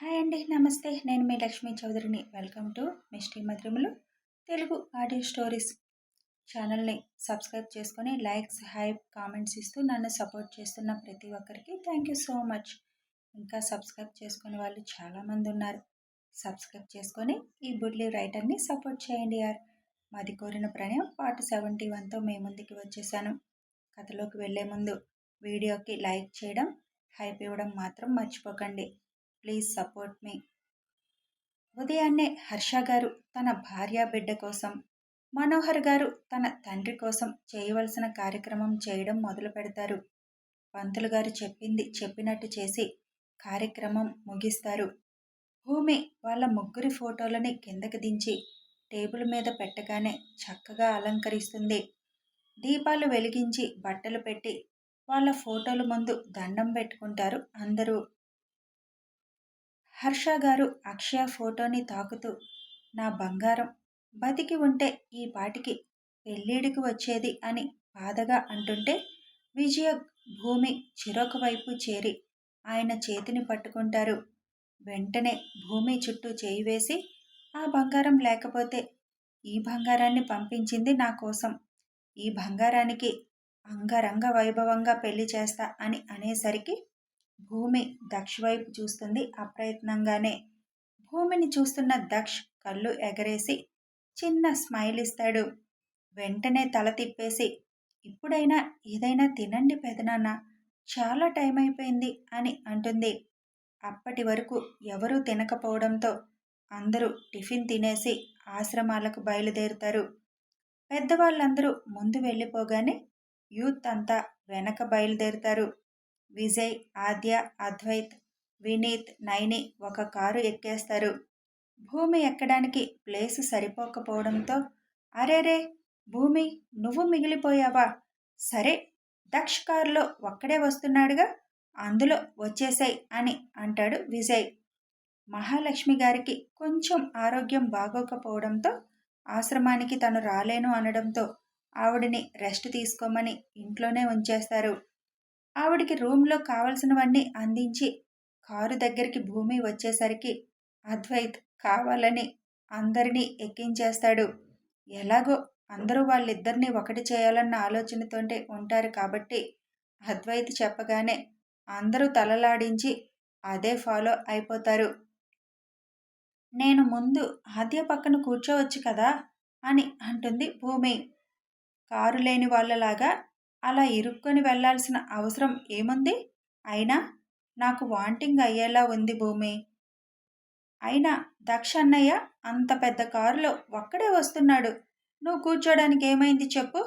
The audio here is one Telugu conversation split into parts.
హాయ్ అండి నమస్తే. నేను మీ లక్ష్మీ చౌదరిని. వెల్కమ్ టు మిస్టీ మధురములు. తెలుగు ఆడియో స్టోరీస్ ఛానల్ని సబ్స్క్రైబ్ చేసుకొని లైక్స్ హైప్ కామెంట్స్ ఇస్తూ నన్ను సపోర్ట్ చేస్తున్న ప్రతి ఒక్కరికి థ్యాంక్ యూ సో మచ్. ఇంకా సబ్స్క్రైబ్ చేసుకునే వాళ్ళు చాలామంది ఉన్నారు. సబ్స్క్రైబ్ చేసుకొని ఈ బుడ్లీ రైటర్ని సపోర్ట్ చేయండి యార్. మాది కోరిన ప్రణయం పార్ట్ సెవెంటీ వన్తో మీ ముందుకి వచ్చేసాను. కథలోకి వెళ్ళే ముందు వీడియోకి లైక్ చేయడం హైప్ ఇవ్వడం మాత్రం మర్చిపోకండి. ప్లీజ్ సపోర్ట్ మీ. ఉదయాన్నే హర్ష గారు తన భార్య బిడ్డ కోసం మనోహర్ గారు తన తండ్రి కోసం చేయవలసిన కార్యక్రమం చేయడం మొదలు పెడతారు. పంతులు గారు చెప్పింది చెప్పినట్టు చేసి కార్యక్రమం ముగిస్తారు. భూమి వాళ్ళ ముగ్గురి ఫోటోలని కిందకి దించి టేబుల్ మీద పెట్టగానే చక్కగా అలంకరిస్తుంది. దీపాలు వెలిగించి బట్టలు పెట్టి వాళ్ళ ఫోటోల ముందు దండం పెట్టుకుంటారు అందరూ. హర్ష గారు అక్షయ ఫోటోని తాకుతూ నా బంగారం బతికి ఉంటే ఈ పాటికి పెళ్ళిడికి వచ్చేది అని బాధగా అంటుంటే విజయ భూమి చిరొక వైపు చేరి ఆయన చేతిని పట్టుకుంటారు. వెంటనే భూమి చుట్టూ చేయి వేసి ఆ బంగారం లేకపోతే ఈ బంగారాన్ని పంపించింది నా కోసం. ఈ బంగారానికి అంగరంగ వైభవంగా పెళ్ళి చేస్తా అని అనేసరికి భూమి దక్ష్ వైపు చూస్తుంది. అప్రయత్నంగానే భూమిని చూస్తున్న దక్ష్ కళ్ళు ఎగరేసి చిన్న స్మైల్ ఇస్తాడు. వెంటనే తల తిప్పేసి ఇప్పుడైనా ఏదైనా తినండి పెదనాన్న. చాలా టైం అయిపోయింది అని అంటుంది. అప్పటి వరకు ఎవరూ తినకపోవడంతో అందరూ టిఫిన్ తినేసి ఆశ్రమాలకు బయలుదేరుతారు. పెద్దవాళ్ళందరూ ముందు వెళ్ళిపోగానే యూత్ అంతా వెనక బయలుదేరుతారు. విజయ్ ఆద్య అద్వైత్ వినీత్ నైని ఒక కారు ఎక్కేస్తారు. భూమి ఎక్కడానికి ప్లేసు సరిపోకపోవడంతో అరేరే భూమి నువ్వు మిగిలిపోయావా? సరే దక్ష్ కారులో ఒక్కడే వస్తున్నాడుగా అందులో వచ్చేసాయి అని అంటాడు విజయ్. మహాలక్ష్మి గారికి కొంచెం ఆరోగ్యం బాగోకపోవడంతో ఆశ్రమానికి తను రాలేను అనడంతో ఆవిడని రెస్ట్ తీసుకోమని ఇంట్లోనే ఉంచేస్తారు. ఆవిడికి రూమ్లో కావలసినవన్నీ అందించి కారు దగ్గరికి భూమి వచ్చేసరికి అద్వైత్ కావాలని అందరినీ ఎక్కించేస్తాడు. ఎలాగో అందరూ వాళ్ళిద్దరినీ ఒకటి చేయాలన్న ఆలోచనతోటే ఉంటారు కాబట్టి అద్వైత్ చెప్పగానే అందరూ తలలాడించి అదే ఫాలో అయిపోతారు. నేను ముందు ఆద్య పక్కన కూర్చోవచ్చు కదా? అని అంటుంది భూమి. కారు లేని వాళ్ళలాగా అలా ఇరుక్కొని వెళ్ళాల్సిన అవసరం ఏముంది? అయినా నాకు వాంటింగ్ అయ్యేలా ఉంది భూమి. అయినా దక్ష అన్నయ్య అంత పెద్ద కారులో ఒక్కడే వస్తున్నాడు. నువ్వు కూర్చోడానికి ఏమైంది చెప్పు?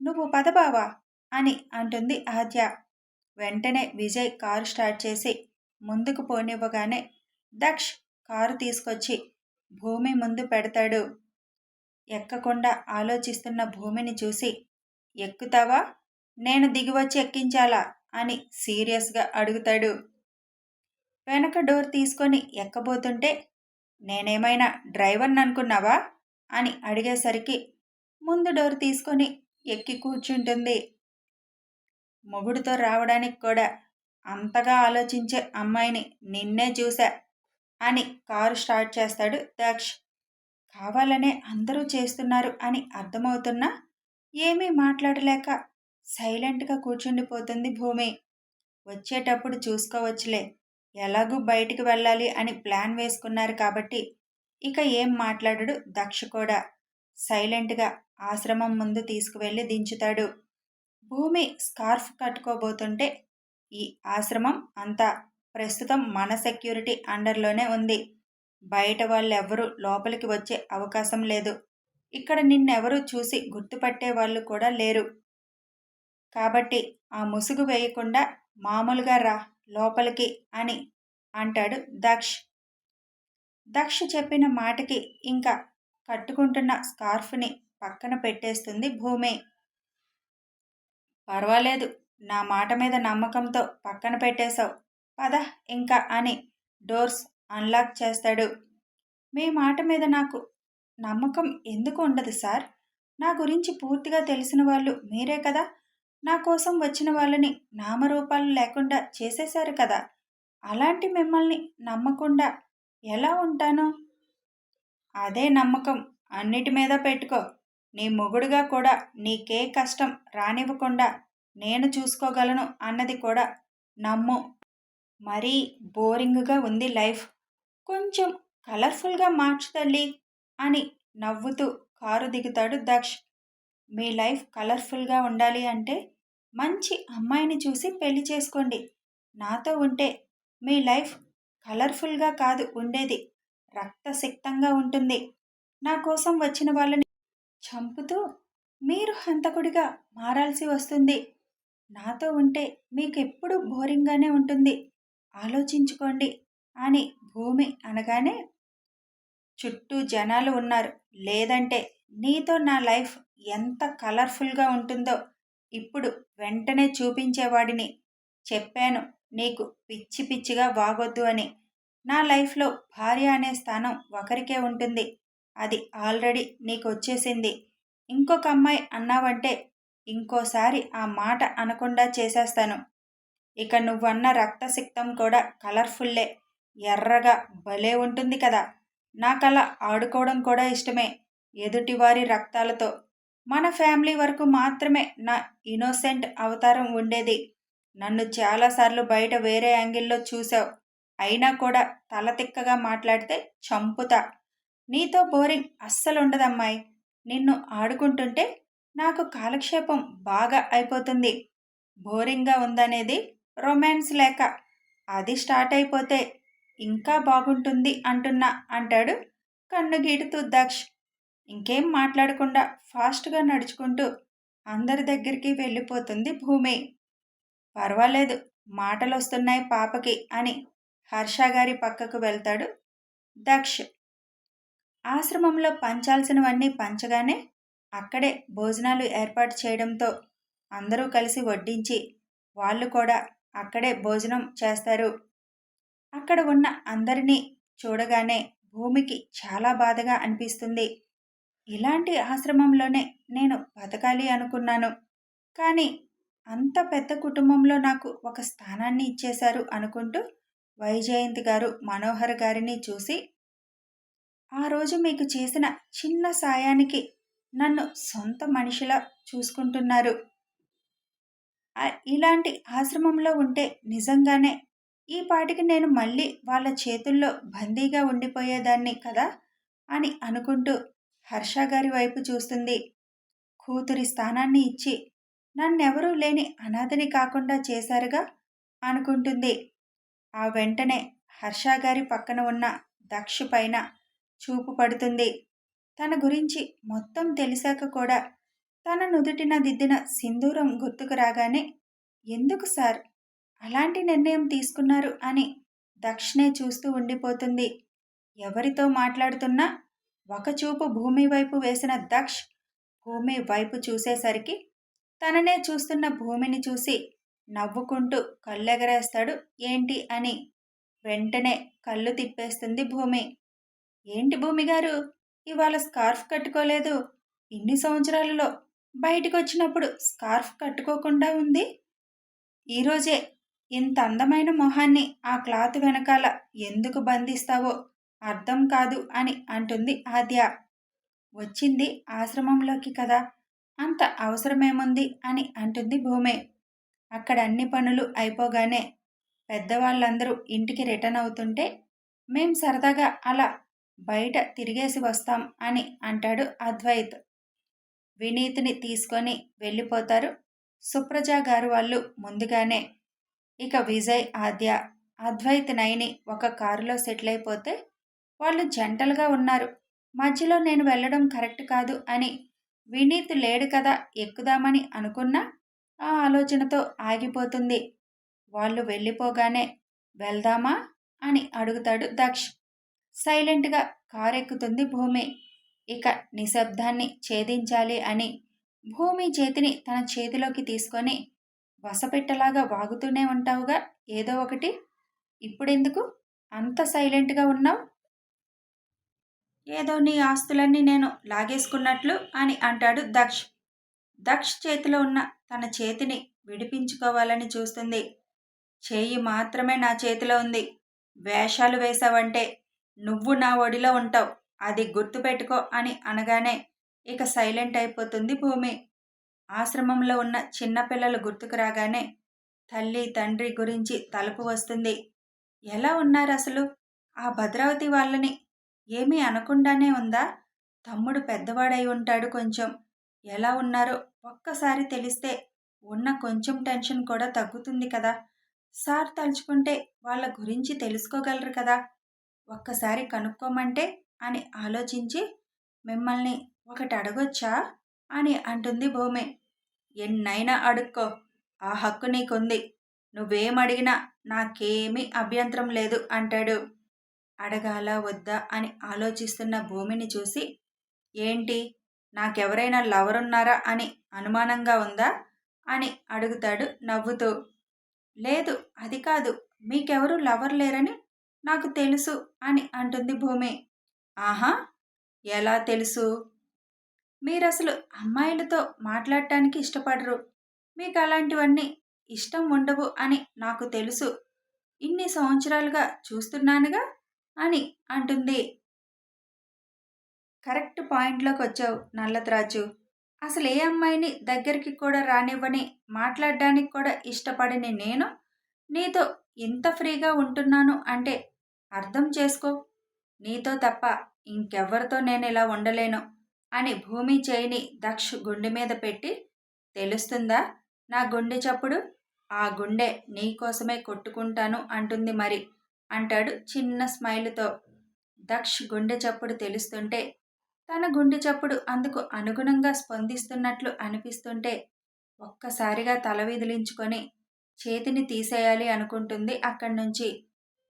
నువ్వు పదబావా అని అంటుంది ఆద్య. వెంటనే విజయ్ కారు స్టార్ట్ చేసి ముందుకు పోనివ్వగానే దక్ష్ కారు తీసుకొచ్చి భూమి ముందు పెడతాడు. ఎక్కకుండా ఆలోచిస్తున్న భూమిని చూసి ఎక్కుతావా? నేను దిగివచ్చి ఎక్కించాలా? అని సీరియస్గా అడుగుతాడు. వెనక డోర్ తీసుకొని ఎక్కబోతుంటే నేనేమైనా డ్రైవర్ని అనుకున్నావా అని అడిగేసరికి ముందు డోర్ తీసుకొని ఎక్కి కూర్చుంటుంది. మొగుడుతో రావడానికి కూడా అంతగా ఆలోచించే అమ్మాయిని నిన్నే చూశా అని కారు స్టార్ట్ చేస్తాడు దక్ష్. కావాలనే అందరూ చేస్తున్నారు అని అర్థమవుతున్నా ఏమీ మాట్లాడలేక సైలెంట్గా కూర్చుండిపోతుంది భూమి. వచ్చేటప్పుడు చూసుకోవచ్చులే. ఎలాగూ బయటికి వెళ్ళాలి అని ప్లాన్ వేసుకున్నారు కాబట్టి ఇక ఏం మాట్లాడడు దక్ష కూడా. సైలెంట్గా ఆశ్రమం ముందు తీసుకువెళ్ళి దించుతాడు. భూమి స్కార్ఫ్ కట్టుకోబోతుంటే ఈ ఆశ్రమం అంతా ప్రస్తుతం మన సెక్యూరిటీ అండర్లోనే ఉంది. బయట వాళ్ళెవ్వరూ లోపలికి వచ్చే అవకాశం లేదు. ఇక్కడ నిన్నెవరూ చూసి గుర్తుపట్టే వాళ్ళు కూడా లేరు. కాబట్టి ఆ ముసుగు వేయకుండా మామూలుగా రా లోపలికి అని అంటాడు దక్ష్. దక్ష్ చెప్పిన మాటకి ఇంకా కట్టుకుంటున్న స్కార్ఫ్ని పక్కన పెట్టేస్తుంది భూమి. పర్వాలేదు నా మాట మీద నమ్మకంతో పక్కన పెట్టేశావు. పద ఇంకా అని డోర్స్ అన్లాక్ చేస్తాడు. మీ మాట మీద నాకు నమ్మకం ఎందుకు ఉండదు సార్? నా గురించి పూర్తిగా తెలిసిన వాళ్ళు మీరే కదా. నా కోసం వచ్చిన వాళ్ళని నామరూపాలు లేకుండా చేసేశారు కదా. అలాంటి మిమ్మల్ని నమ్మకుండా ఎలా ఉంటాను? అదే నమ్మకం అన్నిటి మీద పెట్టుకో. నీ మొగుడుగా కూడా నీకే కష్టం రానివ్వకుండా నేను చూసుకోగలను అన్నది కూడా నమ్ము. మరీ బోరింగ్గా ఉంది లైఫ్. కొంచెం కలర్ఫుల్గా మార్చు తల్లి అని నవ్వుతూ కారు దిగుతాడు దక్ష్. మీ లైఫ్ కలర్ఫుల్గా ఉండాలి అంటే మంచి అమ్మాయిని చూసి పెళ్ళి చేసుకోండి. నాతో ఉంటే మీ లైఫ్ కలర్ఫుల్గా కాదు ఉండేది. రక్తసిక్తంగా ఉంటుంది. నా కోసం వచ్చిన వాళ్ళని చంపుతూ మీరు హంతకుడిగా మారాల్సి వస్తుంది. నాతో ఉంటే మీకు ఎప్పుడు బోరింగ్గానే ఉంటుంది. ఆలోచించుకోండి అని భూమి అనగానే చుట్టూ జనాలు ఉన్నారు. లేదంటే నీతో నా లైఫ్ ఎంత కలర్ఫుల్గా ఉంటుందో ఇప్పుడు వెంటనే చూపించేవాడిని చెప్పాను నీకు పిచ్చి పిచ్చిగా బాగొద్దు అని. నా లైఫ్లో భార్య అనే స్థానం ఒకరికే ఉంటుంది. అది ఆల్రెడీ నీకు వచ్చేసింది ఇంకొక అమ్మాయి అన్నావంటే ఇంకోసారి ఆ మాట అనకుండా చేసేస్తాను. ఇక నువ్వన్న రక్తసిక్తం కూడా కలర్ఫుల్లే. ఎర్రగా భలే ఉంటుంది కదా. నాకలా ఆడుకోవడం కూడా ఇష్టమే. ఎదుటివారి రక్తాలతో మన ఫ్యామిలీ వరకు మాత్రమే నా ఇన్నోసెంట్ అవతారం ఉండేది. నన్ను చాలాసార్లు బయట వేరే యాంగిల్లో చూసావు అయినా కూడా తల తిక్కగా మాట్లాడితే చంపుతా. నీతో బోరింగ్ అస్సలు ఉండదమ్మాయి నిన్ను ఆడుకుంటుంటే నాకు కాలక్షేపం బాగా అయిపోతుంది. బోరింగ్గా ఉందనేది రొమాన్స్ లేక. అది స్టార్ట్ అయిపోతే ఇంకా బాగుంటుంది అంటున్నా అంటాడు కన్ను గీటుతూ దక్ష్. ఇంకేం మాట్లాడకుండా ఫాస్ట్గా నడుచుకుంటూ అందరి దగ్గరికి వెళ్ళిపోతుంది భూమి. పర్వాలేదు మాటలు వస్తున్నాయి పాపకి అని హర్ష గారి పక్కకు వెళ్తాడు దక్ష్. ఆశ్రమంలో పంచాల్సినవన్నీ పంచగానే అక్కడే భోజనాలు ఏర్పాటు చేయడంతో అందరూ కలిసి వడ్డించి వాళ్ళు కూడా అక్కడే భోజనం చేస్తారు. అక్కడ ఉన్న అందరినీ చూడగానే భూమికి చాలా బాధగా అనిపిస్తుంది. ఇలాంటి ఆశ్రమంలోనే నేను బతకాలి అనుకున్నాను. కానీ అంత పెద్ద కుటుంబంలో నాకు ఒక స్థానాన్ని ఇచ్చేశారు అనుకుంటూ వైజయంతి గారు మనోహర్ గారిని చూసి ఆ రోజు మీకు చేసిన చిన్న సాయానికి నన్ను సొంత మనిషిలా చూసుకుంటున్నారు. ఇలాంటి ఆశ్రమంలో ఉంటే నిజంగానే ఈ పాటికి నేను మళ్ళీ వాళ్ళ చేతుల్లో బందీగా ఉండిపోయేదాన్ని కదా? అని అనుకుంటూ హర్ష గారి వైపు చూస్తుంది. కూతురి స్థానాన్ని ఇచ్చి నన్నెవరూ లేని అనాథని కాకుండా చేశారుగా? అనుకుంటుంది. ఆ వెంటనే హర్ష గారి పక్కన ఉన్న దక్ష పైన చూపు పడుతుంది. తన గురించి మొత్తం తెలిసాక కూడా తన నుదుటిన దిద్దిన సింధూరం గుర్తుకు రాగానే ఎందుకు సార్? అలాంటి నిర్ణయం తీసుకున్నారు అని దక్షిణే చూస్తూ ఉండిపోతుంది. ఎవరితో మాట్లాడుతున్నా ఒక చూపు భూమి వైపు వేసిన దక్ష్ భూమి వైపు చూసేసరికి తననే చూస్తున్న భూమిని చూసి నవ్వుకుంటూ కళ్ళెగరేస్తాడు. ఏంటి అని వెంటనే కళ్ళు తిప్పేస్తుంది భూమి. ఏంటి భూమి గారు ఇవాళ స్కార్ఫ్ కట్టుకోలేదు. ఇన్ని సంవత్సరాలలో బయటకు వచ్చినప్పుడు స్కార్ఫ్ కట్టుకోకుండా ఉంది? ఈరోజే ఇంత అందమైన మొహాన్ని ఆ క్లాత్ వెనకాల ఎందుకు బంధిస్తావో అర్థం కాదు అని అంటుంది ఆద్య. వచ్చింది ఆశ్రమంలోకి కదా అంత అవసరమేముంది అని అంటుంది భూమి. అక్కడ అన్ని పనులు అయిపోగానే పెద్దవాళ్ళందరూ ఇంటికి రిటర్న్ అవుతుంటే మేం సరదాగా అలా బయట తిరిగేసి వస్తాం అని అంటాడు అద్వైత్. వినీత్ని తీసుకొని వెళ్ళిపోతారు సుప్రజ గారు వాళ్ళు ముందుగానే. ఇక విజయ్ ఆద్య అద్వైత్ నైని ఒక కారులో సెటిల్ అయిపోతే వాళ్ళు జంటలుగా ఉన్నారు. మధ్యలో నేను వెళ్ళడం కరెక్ట్ కాదు అని. వినీత్ లేడు కదా ఎక్కుదామని అనుకున్నా ఆ ఆలోచనతో ఆగిపోతుంది. వాళ్ళు వెళ్ళిపోగానే వెళ్దామా అని అడుగుతాడు దక్ష్. సైలెంట్గా కారెక్కుతుంది భూమి. ఇక నిశ్శబ్దాన్ని ఛేదించాలి అని. భూమి చేతిని తన చేతిలోకి తీసుకొని వసపెట్టలాగా వాగుతూనే ఉంటావుగా ఏదో ఒకటి. ఇప్పుడెందుకు? అంత సైలెంట్గా ఉన్నావు? ఏదో నీ ఆస్తులన్నీ నేను లాగేసుకున్నట్లు అని అంటాడు దక్ష్. దక్ష్ చేతిలో ఉన్న తన చేతిని విడిపించుకోవాలని చూస్తుంది. చేయి మాత్రమే నా చేతిలో ఉంది. వేషాలు వేశావంటే నువ్వు నా ఒడిలో ఉంటావు. అది గుర్తుపెట్టుకో అని అనగానే ఇక సైలెంట్ అయిపోతుంది భూమి. ఆశ్రమంలో ఉన్న చిన్నపిల్లలు గుర్తుకు రాగానే తల్లి తండ్రి గురించి తలుపు వస్తుంది. ఎలా ఉన్నారు అసలు? ఆ భద్రావతి వాళ్ళని ఏమీ అనకుండానే ఉందా? తమ్ముడు పెద్దవాడై ఉంటాడు కొంచెం. ఎలా ఉన్నారో ఒక్కసారి తెలిస్తే ఉన్న కొంచెం టెన్షన్ కూడా తగ్గుతుంది కదా. సార్ తలుచుకుంటే వాళ్ళ గురించి తెలుసుకోగలరు కదా. ఒక్కసారి కనుక్కోమంటే అని ఆలోచించి మిమ్మల్ని ఒకటి అడగొచ్చా? అని అంటుంది భూమి. ఎన్నైనా అడుక్కో. ఆ హక్కు నీకుంది. నువ్వేం అడిగినా నాకేమీ అభ్యంతరం లేదు అంటాడు. అడగాల వద్దా అని ఆలోచిస్తున్న భూమిని చూసి ఏంటి? నాకెవరైనా లవరున్నారా అని అనుమానంగా ఉందా? అని అడుగుతాడు నవ్వుతూ. లేదు అది కాదు. మీకెవరు లవర్ లేరని నాకు తెలుసు అని అంటుంది భూమి. ఆహా! ఎలా తెలుసు? మీరు అసలు అమ్మాయిలతో మాట్లాడటానికి ఇష్టపడరు. మీకు అలాంటివన్నీ ఇష్టం ఉండవు అని నాకు తెలుసు. ఇన్ని సంవత్సరాలుగా చూస్తున్నానుగా. అని అంటుంది. కరెక్ట్ పాయింట్లోకి వచ్చావు నల్లత్రాజు అసలు ఏ అమ్మాయిని దగ్గరికి కూడా రానివ్వని మాట్లాడడానికి కూడా ఇష్టపడని నేను? నీతో ఇంత ఫ్రీగా ఉంటున్నాను అంటే అర్థం చేసుకో. నీతో తప్ప ఇంకెవ్వరితో నేను ఇలా ఉండలేను అని భూమి చేయిని దక్ష్ గుండె మీద పెట్టి తెలుస్తుందా నా గుండె చప్పుడు? ఆ గుండె నీకోసమే కొట్టుకుంటాను అంటుంది మరి. అంటాడు చిన్న స్మైల్తో. దక్ష్ గుండె చప్పుడు తెలుస్తుంటే తన గుండె చప్పుడు అందుకు అనుగుణంగా స్పందిస్తున్నట్లు అనిపిస్తుంటే ఒక్కసారిగా తల విదిలించుకొని చేతిని తీసేయాలి అనుకుంటుంది అక్కడి నుంచి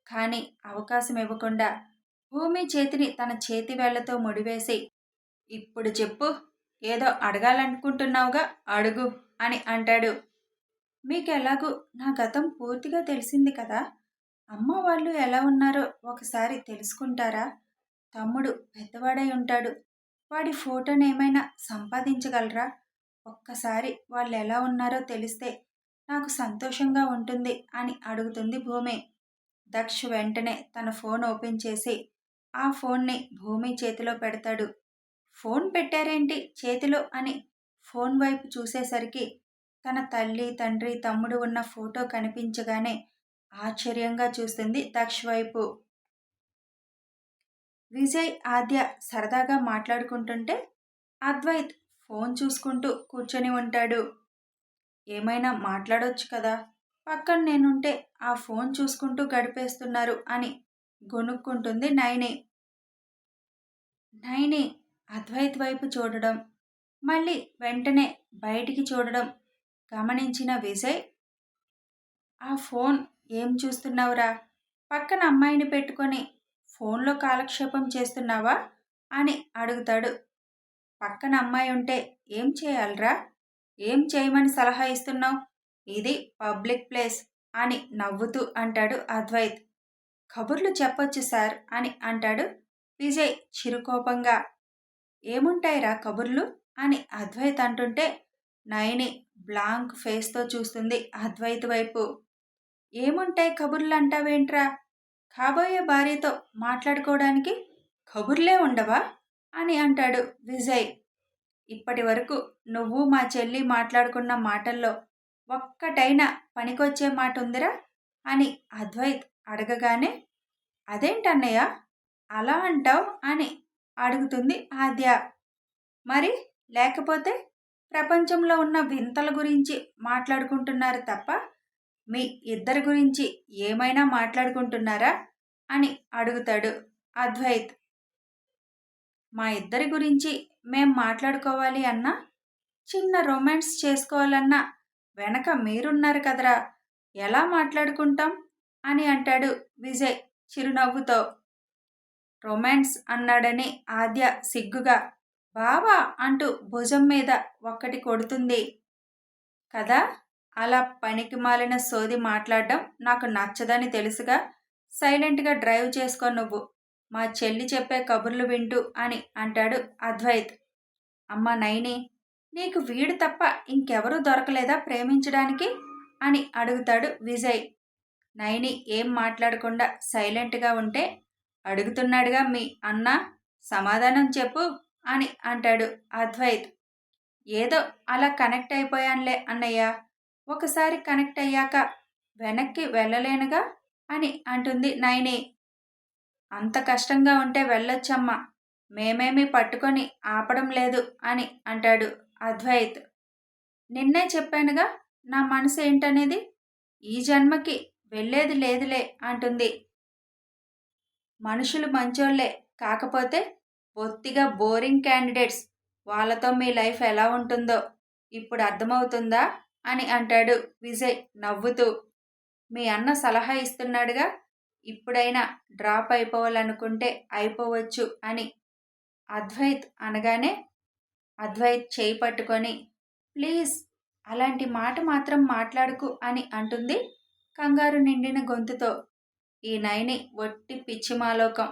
కానీ అవకాశం ఇవ్వకుండా భూమి చేతిని తన చేతి వేళ్ళతో ముడివేసి ఇప్పుడు చెప్పు ఏదో అడగాలనుకుంటున్నావుగా అడుగు అని అంటాడు. మీకు నా గతం పూర్తిగా తెలిసింది కదా? అమ్మ వాళ్ళు ఎలా ఉన్నారో ఒకసారి తెలుసుకుంటారా? తమ్ముడు పెద్దవాడై ఉంటాడు. వాడి ఫోటోని ఏమైనా సంపాదించగలరా? ఒక్కసారి వాళ్ళు ఎలా ఉన్నారో తెలిస్తే నాకు సంతోషంగా ఉంటుంది అని అడుగుతుంది భూమి. దక్ష్ వెంటనే తన ఫోన్ ఓపెన్ చేసి ఆ ఫోన్ని భూమి చేతిలో పెడతాడు. ఫోన్ పెట్టారేంటి చేతిలో అని ఫోన్ వైపు చూసేసరికి తన తల్లి తండ్రి తమ్ముడు ఉన్న ఫోటో కనిపించగానే ఆశ్చర్యంగా చూస్తుంది దక్ష్ వైపు విజయ్ ఆద్య సరదాగా మాట్లాడుకుంటుంటే అద్వైత్ ఫోన్ చూసుకుంటూ కూర్చొని ఉంటాడు. ఏమైనా మాట్లాడొచ్చు కదా పక్కన నేనుంటే ఆ ఫోన్ చూసుకుంటూ గడిపేస్తున్నారు అని గొనుక్కుంటుంది నైని. నైని అద్వైత్ వైపు చూడడం మళ్ళీ వెంటనే బయటికి చూడడం గమనించిన విజయ్ ఆ ఫోన్ ఏం చూస్తున్నావురా? పక్కన అమ్మాయిని పెట్టుకొని ఫోన్లో కాలక్షేపం చేస్తున్నావా? అని అడుగుతాడు. పక్కన అమ్మాయి ఉంటే ఏం చేయాలరా? ఏం చేయమని సలహా ఇస్తున్నావు? ఇది పబ్లిక్ ప్లేస్ అని నవ్వుతూ అంటాడు అద్వైత్. కబుర్లు చెప్పొచ్చు సార్ అని అంటాడు విజయ్ చిరుకోపంగా. ఏముంటాయిరా కబుర్లు? అని అద్వైత్ అంటుంటే నయని బ్లాంక్ ఫేస్తో చూస్తుంది అద్వైత్ వైపు. ఏముంటాయి కబుర్లు అంటావేంట్రా? కాబోయే భార్యతో మాట్లాడుకోవడానికి కబుర్లే ఉండవా? అని అంటాడు విజయ్. ఇప్పటి వరకు నువ్వు మా చెల్లి మాట్లాడుకున్న మాటల్లో ఒక్కటైనా పనికొచ్చే మాట ఉందిరా అని అద్వైత్ అడగగానే అదేంటన్నయ్య? అలా అంటావు? అని అడుగుతుంది ఆద్య. మరి లేకపోతే ప్రపంచంలో ఉన్న వింతల గురించి మాట్లాడుకుంటున్నారు తప్ప మీ ఇద్దరి గురించి ఏమైనా మాట్లాడుకుంటున్నారా? అని అడుగుతాడు అద్వైత్. మా ఇద్దరి గురించి మేం మాట్లాడుకోవాలి అన్నా? చిన్న రొమాన్స్ చేసుకోవాలన్నా వెనక మీరున్నారు కదరా ఎలా మాట్లాడుకుంటాం? అని అంటాడు విజయ్ చిరునవ్వుతో. రొమాన్స్ అన్నాడని ఆద్య సిగ్గుగా బావా అంటూ భుజం మీద ఒక్కటి కొడుతుంది. కదా? అలా పనికి మాలిన సోది మాట్లాడడం నాకు నచ్చదని తెలుసుగా. సైలెంట్గా డ్రైవ్ చేసుకో నువ్వు. మా చెల్లి చెప్పే కబుర్లు వింటూ అని అంటాడు అద్వైత్. అమ్మ నైని నీకు వీడు తప్ప ఇంకెవరూ దొరకలేదా ప్రేమించడానికి? అని అడుగుతాడు విజయ్. నైని ఏం మాట్లాడకుండా సైలెంట్గా ఉంటే అడుగుతున్నాడుగా మీ అన్న సమాధానం చెప్పు అని అంటాడు అద్వైత్. ఏదో అలా కనెక్ట్ అయిపోయానులే అన్నయ్య. ఒకసారి కనెక్ట్ అయ్యాక వెనక్కి వెళ్ళలేనుగా అని అంటుంది నైని. అంత కష్టంగా ఉంటే వెళ్ళొచ్చమ్మా. మేమేమి పట్టుకొని ఆపడం లేదు అని అంటాడు అద్వైత్. నిన్నే చెప్పానుగా నా మనసు ఏంటనేది? ఈ జన్మకి వెళ్ళేది లేదులే అంటుంది. మనుషులు మంచోళ్ళే కాకపోతే బొత్తిగా బోరింగ్ క్యాండిడేట్స్. వాళ్ళతో మీ లైఫ్ ఎలా ఉంటుందో ఇప్పుడు అర్థమవుతుందా? అని అంటాడు విజయ్ నవ్వుతూ. మీ అన్న సలహా ఇస్తున్నాడుగా? ఇప్పుడైనా డ్రాప్ అయిపోవాలనుకుంటే అయిపోవచ్చు అని అద్వైత్ అనగానే అద్వైత్ చేయి పట్టుకొని ప్లీజ్ అలాంటి మాట మాత్రం మాట్లాడుకు అని అంటుంది కంగారు నిండిన గొంతుతో. ఈ నైని ఒట్టి పిచ్చిమాలోకం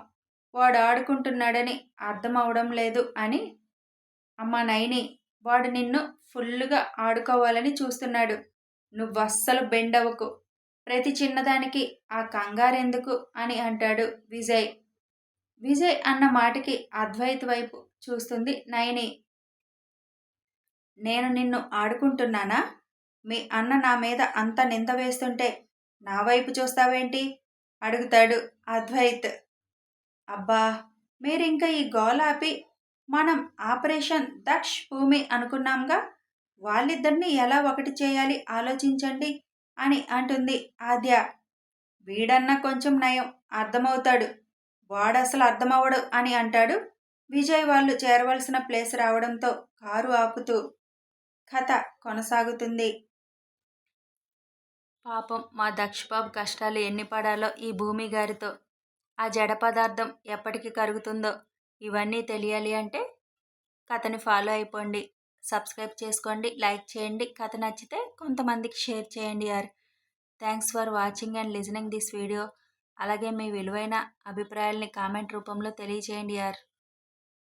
వాడు ఆడుకుంటున్నాడని అర్థం అవడం లేదు అని. అమ్మ నైని వాడు నిన్ను ఫుల్లుగా ఆడుకోవాలని చూస్తున్నాడు. నువ్వస్సలు బెండవకు ప్రతి చిన్నదానికి ఆ కంగారెందుకు అని అంటాడు విజయ్. విజయ్ అన్న మాటకి అద్వైత్ వైపు చూస్తుంది నయని. నేను నిన్ను ఆడుకుంటున్నానా? మీ అన్న నా మీద అంత నింద వేస్తుంటే నా వైపు చూస్తావేంటి? అడుగుతాడు అద్వైత్. అబ్బా! మీరింక ఈ గోలాపి మనం ఆపరేషన్ దక్ష్ భూమి అనుకున్నాంగా? వాళ్ళిద్దరిని ఎలా ఒకటి చేయాలి ఆలోచించండి అని అంటుంది ఆద్య. వీడన్నా కొంచెం నయం అర్థమవుతాడు. వాడసలు అర్థమవడు అని అంటాడు. విజయ్ వాళ్ళు చేరవలసిన ప్లేస్ రావడంతో కారు ఆపుతూ కథ కొనసాగుతుంది. పాపం మా దక్షబాబు కష్టాలు ఎన్ని పడాలో ఈ భూమి గారితో. ఆ జడ పదార్థం ఎప్పటికి కరుగుతుందో ఇవన్నీ తెలియాలి అంటే కథని ఫాలో అయిపోండి. సబ్స్క్రైబ్ చేసుకోండి లైక్ చేయండి. కథ నచ్చితే కొంతమందికి షేర్ చేయండి యార్. Thanks for watching and listening this video. అలాగే మీ విలువైన అభిప్రాయాల్ని కామెంట్ రూపంలో తెలియచేయండి యార్.